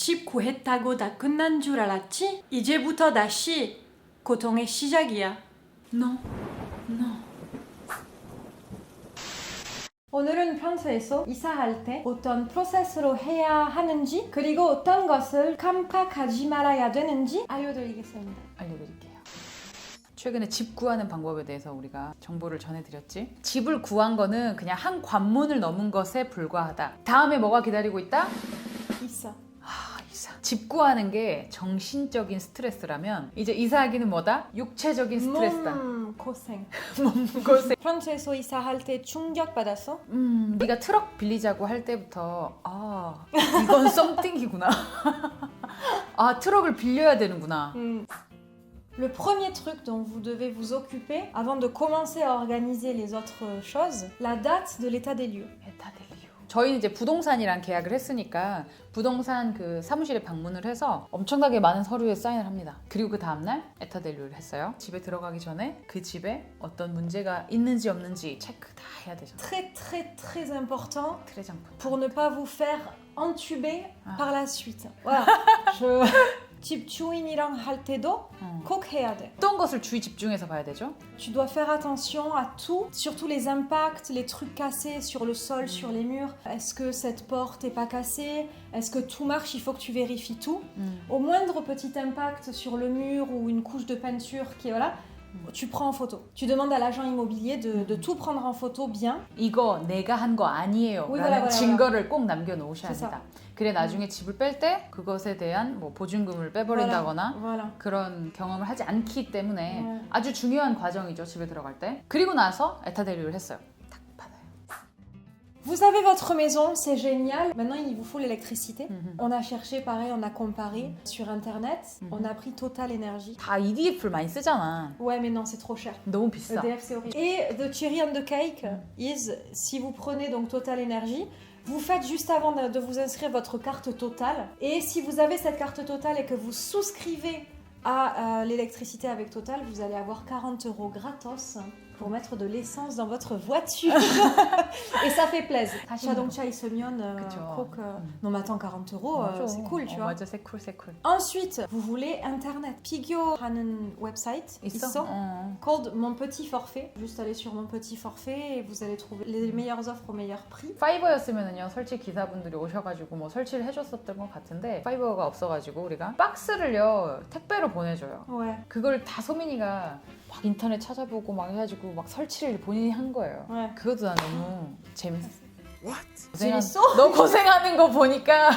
집 구했다고 다 끝난 줄 알았지? 이제부터 다시 고통의 시작이야. No, no. 오늘은 평소에서 이사할 때 어떤 프로세스로 해야 하는지 그리고 어떤 것을 깜빡하지 말아야 되는지 알려드리겠습니다. 알려드릴게요. 최근에 집 구하는 방법에 대해서 우리가 정보를 전해드렸지. 집을 구한 거는 그냥 한 관문을 넘은 것에 불과하다. 다음에 뭐가 기다리고 있다? 이사. 아, 이사. 집 구하는 게 정신적인 스트레스라면 이제 이사하기는 뭐다? 육체적인 스트레스다. 몸 고생. 고생. 평소에서 이사할 때 충격 받았어? 음, 네가 트럭 빌리자고 할 때부터 아 이건 썸띵이구나. 아 트럭을 빌려야 되는구나. Hmm. Le premier truc dont vous devez vous occuper avant de commencer à organiser les autres choses, la date de l'état des lieux. 저희는 이제 부동산이랑 계약을 했으니까 부동산 그 사무실에 방문을 해서 엄청나게 많은 서류에 사인을 합니다. 그리고 그 다음날 에타델리오를 했어요. 집에 들어가기 전에 그 집에 어떤 문제가 있는지 없는지 체크 다 해야 되잖아. Très très très important 트레장품. pour ne pas vous faire entuber Ah. par la suite. Voilà. Je... 집 주인이랑 할 때도 어. 꼭 해야 돼. 어떤 것을 주의 집중해서 봐야 되죠? Tu dois faire attention à tout, surtout les impacts, les trucs cassés sur le sol, sur les murs. Est-ce que cette porte est pas cassée Est-ce que tout marche Il faut que tu vérifies tout. 음. Au moindre petit impact sur le mur ou une couche de peinture qui est voilà, tu prends en photo. Tu demandes à l'agent immobilier de, de tout prendre en photo bien. 이거 내가 한 거 아니에요. 라는 voilà, voilà, 증거를 꼭 남겨 놓으셔야 C'est ça. 합니다. 그래 나중에 집을 뺄 때 그것에 대한 뭐 보증금을 빼버린다거나 Voilà. 그런 경험을 하지 않기 때문에 네. 아주 중요한 과정이죠 집에 들어갈 때 그리고 나서 에타데리를 했어요 Vous avez votre maison, c'est génial. Maintenant, il vous faut l'électricité. Mhm. On a cherché, pareil, on a comparé sur internet. Mhm. On a pris Total Énergie. 다 EDF를 많이 쓰잖아 Ouais, mais non, c'est trop cher. 너무 비싸 EDF, c'est horrible. Et the cherry on the cake is, si vous prenez donc Total Énergie, vous faites juste avant de, de vous inscrire votre carte Total. Et si vous avez cette carte Total et que vous souscrivez à euh, l'électricité avec Total, vous allez avoir 40 euros gratos pour mettre de l'essence dans votre voiture. et ça fait plaisir. 사실은- 자동차 있으면 euh, 그쵸. 꼭, euh, 음. non mais attends, 40 euros, euh, 맞아. c'est cool, tu 어, vois. 맞아 세쿨 세쿨 Ensuite, vous voulez Internet. Pigio 하는 website 있어? 있어? 어. Called Mon Petit Forfait. Juste aller sur Mon Petit Forfait et vous allez trouver les meilleures offres au meilleur prix. 파이버였으면은요 설치 기사분들이 오셔가지고 뭐 설치를 해줬었던 것 같은데 파이버가 없어가지고 우리가 박스를요 택배로 보내줘요 Ouais, 그걸 다 소민이가 막 인터넷 찾아보고 막 해가지고 막 설치를 본인이 한 거예요 ouais. 그것도 난 너무 재밌어. 재밌어? 너 고생하는 거 보니까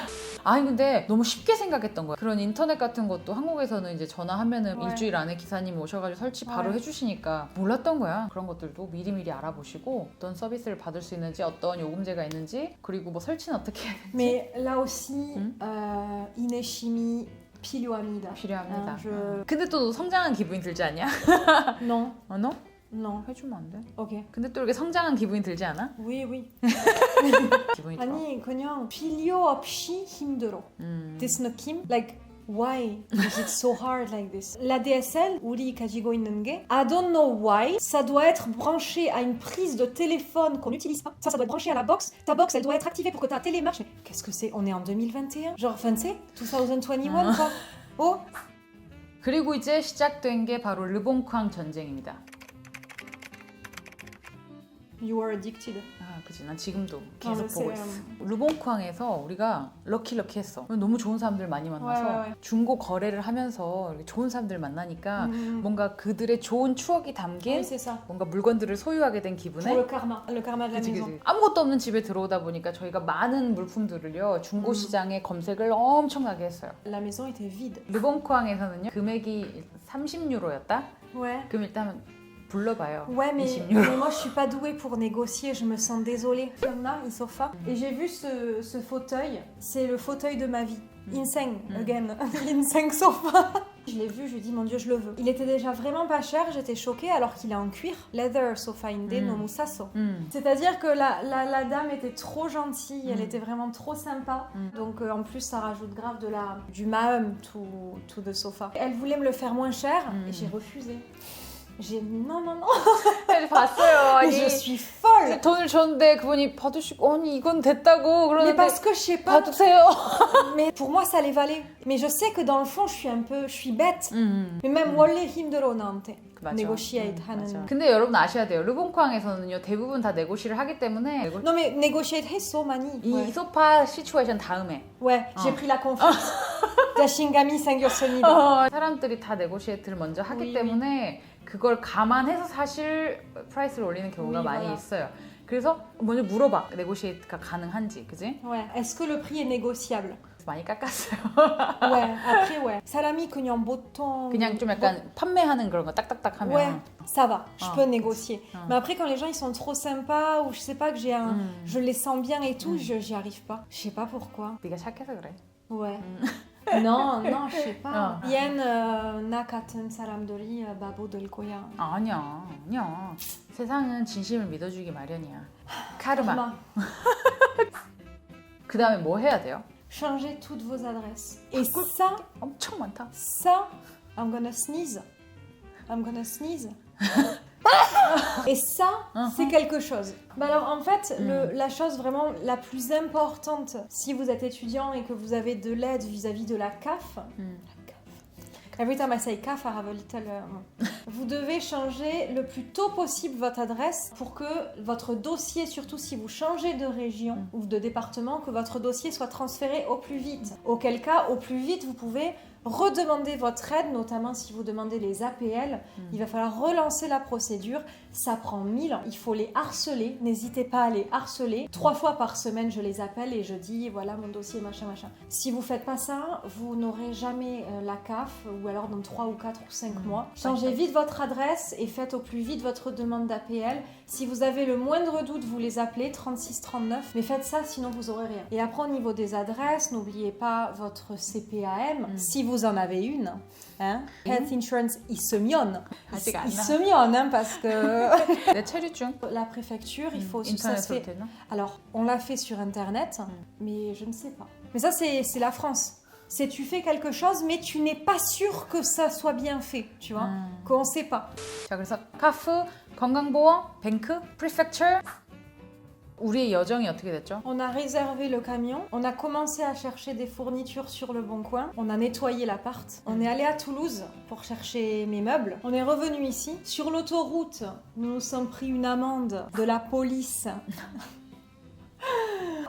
아니 근데 너무 쉽게 생각했던 거야. 그런 인터넷 같은 것도 한국에서는 이제 전화하면은 네. 일주일 안에 기사님이 오셔가지고 설치 바로 네. 해주시니까 몰랐던 거야. 그런 것들도 미리미리 알아보시고 어떤 서비스를 받을 수 있는지 어떤 요금제가 있는지 그리고 뭐 설치는 어떻게 해야 되는지 Mais là aussi, euh, Ineshimi Pilioamida. 필요합니다. 아, 저- 어. 근데 또 성장한 기분이 들지 않냐? Non, 어 너? non. 해주면 안 돼? Ok. 근데 또 이렇게 성장한 기분이 들지 않아? Oui, oui. 기분이. 아니 그냥 필요 없이 힘들어. 음. This 느낌? Like why is it so hard like this? La DSL 우리 가지고 있는 게 I don't know why ça doit être branché à une prise de téléphone qu'on n'utilise pas. Ça, ça doit être branché à la box. Ta box, elle doit être activée pour que ta télé marche. Mais qu'est-ce que c'est On est en 2021 Genre, enfin, tu sais, 2021 quoi. Oh 그리고 이제 시작된 게 바로 르봉쾅 전쟁입니다. You are addicted. 아, 그지. 난 지금도 아, 계속 네, 보고 쎄. 있어. 르봉쾅에서 우리가 럭키럭키 했어. 너무 좋은 사람들 많이 만나서 와, 와, 와. 중고 거래를 하면서 이렇게 좋은 사람들 만나니까 Mm. 뭔가 그들의 좋은 추억이 담긴 c'est ça. 뭔가 물건들을 소유하게 된 기분에 le karma. Le karma de la 그치, maison. 그치. 아무것도 없는 집에 들어오다 보니까 저희가 많은 물품들을요 중고 음. 시장에 검색을 엄청나게 했어요. La maison était vide. 르봉쾅에서는요 금액이 30유로였다. Ouais. 그럼 일단 불러봐요. Ouais, mais, 20 euros. mais moi je suis pas douée pour négocier, je me sens désolée. Firma, il sofa. Et j'ai vu ce, ce fauteuil, c'est le fauteuil de ma vie. Inseng, Mm. again. Inseng sofa. Je l'ai vu, je lui ai dit, mon dieu, je le veux. Il était déjà vraiment pas cher, j'étais choquée alors qu'il est en cuir. Leather sofa inde Mm. no musaso. 음. C'est-à-dire que la, la, la dame était trop gentille, elle Mm. était vraiment trop sympa. Mm. Donc euh, en plus ça rajoute grave de la, du mahum to, to the sofa. Elle voulait me le faire moins cher Mm. et j'ai refusé. J'ai non non non. 봤어요. Mais 아니 je suis folle. 돈을 줬는데 그분이 받으시고 아니 이건 됐다고 Mais 그러는데 parce que je sais pas. 받으세요. Mais pour moi, ça les valait. Mais je sais que dans le fond, je suis un peu, je suis bête. 음. Mais même 원래 힘들어 나한테 맞아. negotiate 음, 하는. 맞아. 근데 여러분 아셔야 돼요. 르봉쾅에서는요 대부분 다 네고시를 하기 때문에 네고- Non mais negotiate 했어 많이. 이 Ouais, 소파 시츄에이션 다음에 ouais j'ai 어. pris la confiance. 자신감이 생겼습니다. 어, 사람들이 다 네고시에이트를 먼저 하기 Oui, 때문에 그걸 감안해서 사실 프라이스를 올리는 경우가 Oui, 많이 voilà. 있어요. 그래서 먼저 물어봐 네고시에이트가 가능한지 그지? Ouais. Est-ce que le prix est négociable? 많이 깎았어요. Ouais. Après ouais. 사람이 그냥 보통. 그냥 좀 약간 판매하는 그런 거 딱딱딱 하면 Ouais, ça va, je Ah. peux négocier. Ah. Mais après, quand les gens ils sont trop sympas ou je sais pas que j'ai un, 음, je les sens bien et tout, Mm. je j'y arrive pas. Je sais pas pourquoi. 네가 착해서 그래. Ouais. Non, non, je sais pas. Ah. 얜 euh, 나 같은 사람들이 어, 바보 될 거야. 아니야, 아니야. 세상은 진심을 믿어주기 마련이야. 카르마. Karma. 그 다음에 뭐 해야 돼요? Changez toutes vos adresses. Et ça, 엄청 많다. ça, I'm gonna sneeze. I'm gonna sneeze. Et ça, c'est quelque chose. Bah alors en fait, le- la chose vraiment la plus importante, si vous êtes étudiant et que vous avez de l'aide vis-à-vis de la CAF, 음. Every time I say CAF, I have a little, euh, vous devez changer le plus tôt possible votre adresse pour que votre dossier, surtout si vous changez de région Mm. ou de département, que votre dossier soit transféré au plus vite. Auquel cas, au plus vite, vous pouvez redemander votre aide, notamment si vous demandez les APL. Mm. Il va falloir relancer la procédure. Ça prend mille ans. Il faut les harceler. N'hésitez pas à les harceler. Trois fois par semaine, je les appelle et je dis voilà mon dossier, machin, machin. Si vous faites pas ça, vous n'aurez jamais euh, la CAF ou alors dans 3 ou 4 ou 5 Mm. mois. Changez vite votre adresse et faites au plus vite votre demande d'APL. Si vous avez le moindre doute, vous les appelez 3639. Mais faites ça, sinon vous aurez rien. Et après, au niveau des adresses, n'oubliez pas votre CPAM, si vous en avez une. Hein. Health Insurance, ils semillonnent. Ah, ils semillonnent, hein, parce que... la préfecture, il faut... Ça se. Alors, on l'a fait sur Internet, mais je ne sais pas. Mais ça, c'est la France C'est tu fais quelque chose, mais tu n'es pas sûr que ça soit bien fait, tu vois, 음. qu'on sait pas. 자 그래서 카프, 건강보험, 뱅크, 프리펙처 우리의 여정이 어떻게 됐죠? On a réservé le camion, on a commencé à chercher des fournitures sur le bon coin, on a nettoyé l'appart, on est allé à Toulouse pour chercher mes meubles, on est revenu ici. Sur l'autoroute, nous nous sommes pris une amende de la police.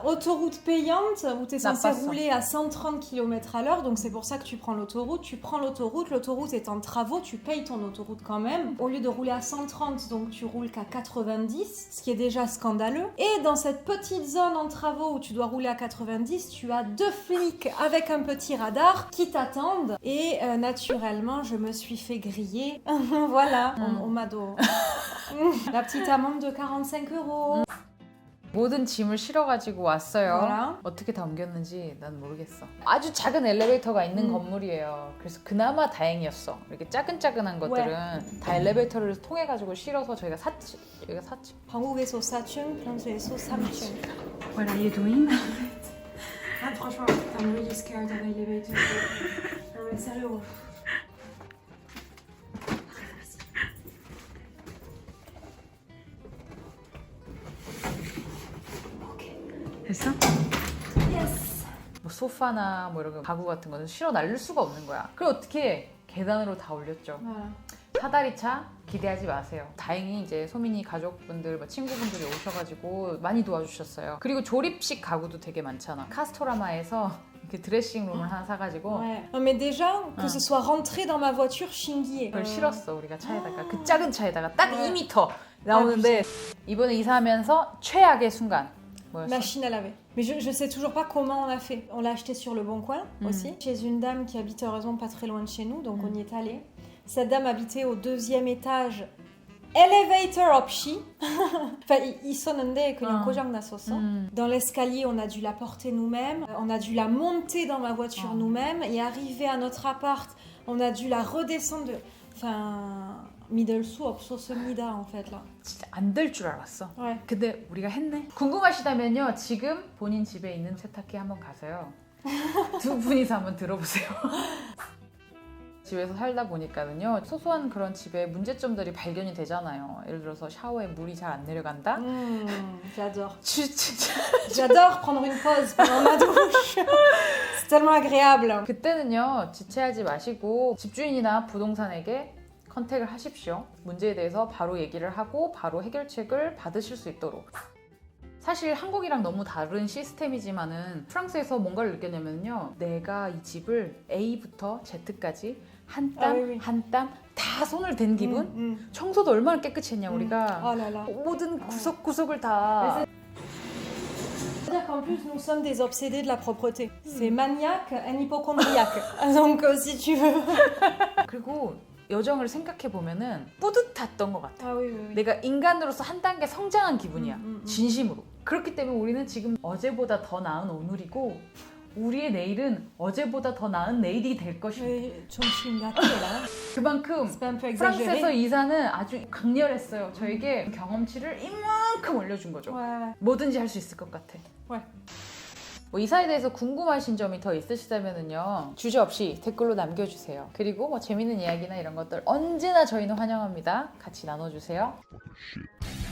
Autoroute payante où tu es censé rouler à 130 km à l'heure, donc c'est pour ça que tu prends l'autoroute. Tu prends l'autoroute, l'autoroute est en travaux, tu payes ton autoroute quand même. Au lieu de rouler à 130, donc tu roules qu'à 90, ce qui est déjà scandaleux. Et dans cette petite zone en travaux où tu dois rouler à 90, tu as deux flics avec un petit radar qui t'attendent. Et euh, naturellement, je me suis fait griller. voilà, Mm. on, on m'a La petite amende de 45 euros. 모든 짐을 실어가지고 왔어요. Voilà. 어떻게 다 옮겼는지 난 모르겠어. 아주 작은 엘리베이터가 있는 음. 건물이에요. 그래서 그나마 다행이었어. 이렇게 짜근짜근한 것들은 다 엘리베이터를 통해 가지고 실어서 저희가 샀지. 여기가 샀지. 한국에서 4층, 프랑스에서 3층. What are you doing? Ah, franchement, I'm really scared of elevator. Non mais sérieux. 소파나 뭐 이런 거 가구 같은 거는 실어 날릴 수가 없는 거야. 그럼 어떻게 계단으로 다 올렸죠. Voilà. 사다리차 기대하지 마세요. 다행히 이제 소민이 가족분들, 뭐 친구분들이 오셔가지고 많이 도와주셨어요. 그리고 조립식 가구도 되게 많잖아. 카스토라마에서 이렇게 드레싱룸을 하나 사가지고 Ouais. Non mais déjà, que ce soit rentré dans ma voiture, 신기해. 그걸 어. 실었어 우리가 차에다가 그 작은 차에다가 딱 네. 2m 나오는데 이번에 이사하면서 최악의 순간 Machine à laver. Mais je, ne sais toujours pas comment on a fait. On l'a acheté sur le Bon Coin mm. aussi, chez une dame qui habite heureusement pas très loin de chez nous, donc mm. on y est allé. Cette dame habitait au deuxième étage. Elevator option. enfin, ah. mm. Dans l'escalier, on a dû la porter nous-mêmes, euh, on a dû la monter dans ma voiture ah. nous-mêmes, et arriver à notre appart, on a dû la redescendre. Enfin, 믿을 수 없었습니다, en fait, là. 진짜 안 될 줄 알았어. Ouais. 근데 우리가 했네. 궁금하시다면요 지금 본인 집에 있는 세탁기 한번 가서요 두 분이서 한번 들어보세요. 집에서 살다 보니까는요 소소한 그런 집에 문제점들이 발견이 되잖아요. 예를 들어서 샤워에 물이 잘 안 내려간다. Mmh, J'adore. 진짜 J'adore prendre une pause pendant ma douche. C'est tellement agréable. 그때는요 지체하지 마시고 집주인이나 부동산에게 컨택을 하십시오. 문제에 대해서 바로 얘기를 하고 바로 해결책을 받으실 수 있도록. 사실 한국이랑 너무 다른 시스템이지만은 프랑스에서 뭔가를 느꼈냐면요. 내가 이 집을 A부터 Z까지 한 아, 땀. 한 땀 다 손을 댄 기분? Mmh, mmh. 청소도 얼마나 깨끗이 했냐 우리가. Oh là là. 모든 구석구석을 다. C'est-à-dire qu'en plus, nous sommes des obsédés de la propreté. C'est maniaque, un hypochondriaque. Donc, euh, si tu veux. 그리고 여정을 생각해 보면은 뿌듯했던 것 같아. Ah oui, oui, oui. 내가 인간으로서 한 단계 성장한 기분이야. 음, 음, 음. 진심으로. 그렇기 때문에 우리는 지금 어제보다 더 나은 오늘이고 우리의 내일은 어제보다 더 나은 내일이 될. Oui, 좀 심각해, là. 그만큼 프랑스에서. 이사는 아주 강렬했어요. 저에게 경험치를 이만큼 올려준 거죠. Ouais. 뭐든지 할 수 있을 것 같아. Ouais. 뭐 이사에 대해서 궁금하신 점이 더 있으시다면요 주제 없이 댓글로 남겨주세요. 그리고 뭐 재밌는 이야기나 이런 것들 언제나 저희는 환영합니다. 같이 나눠주세요. shit.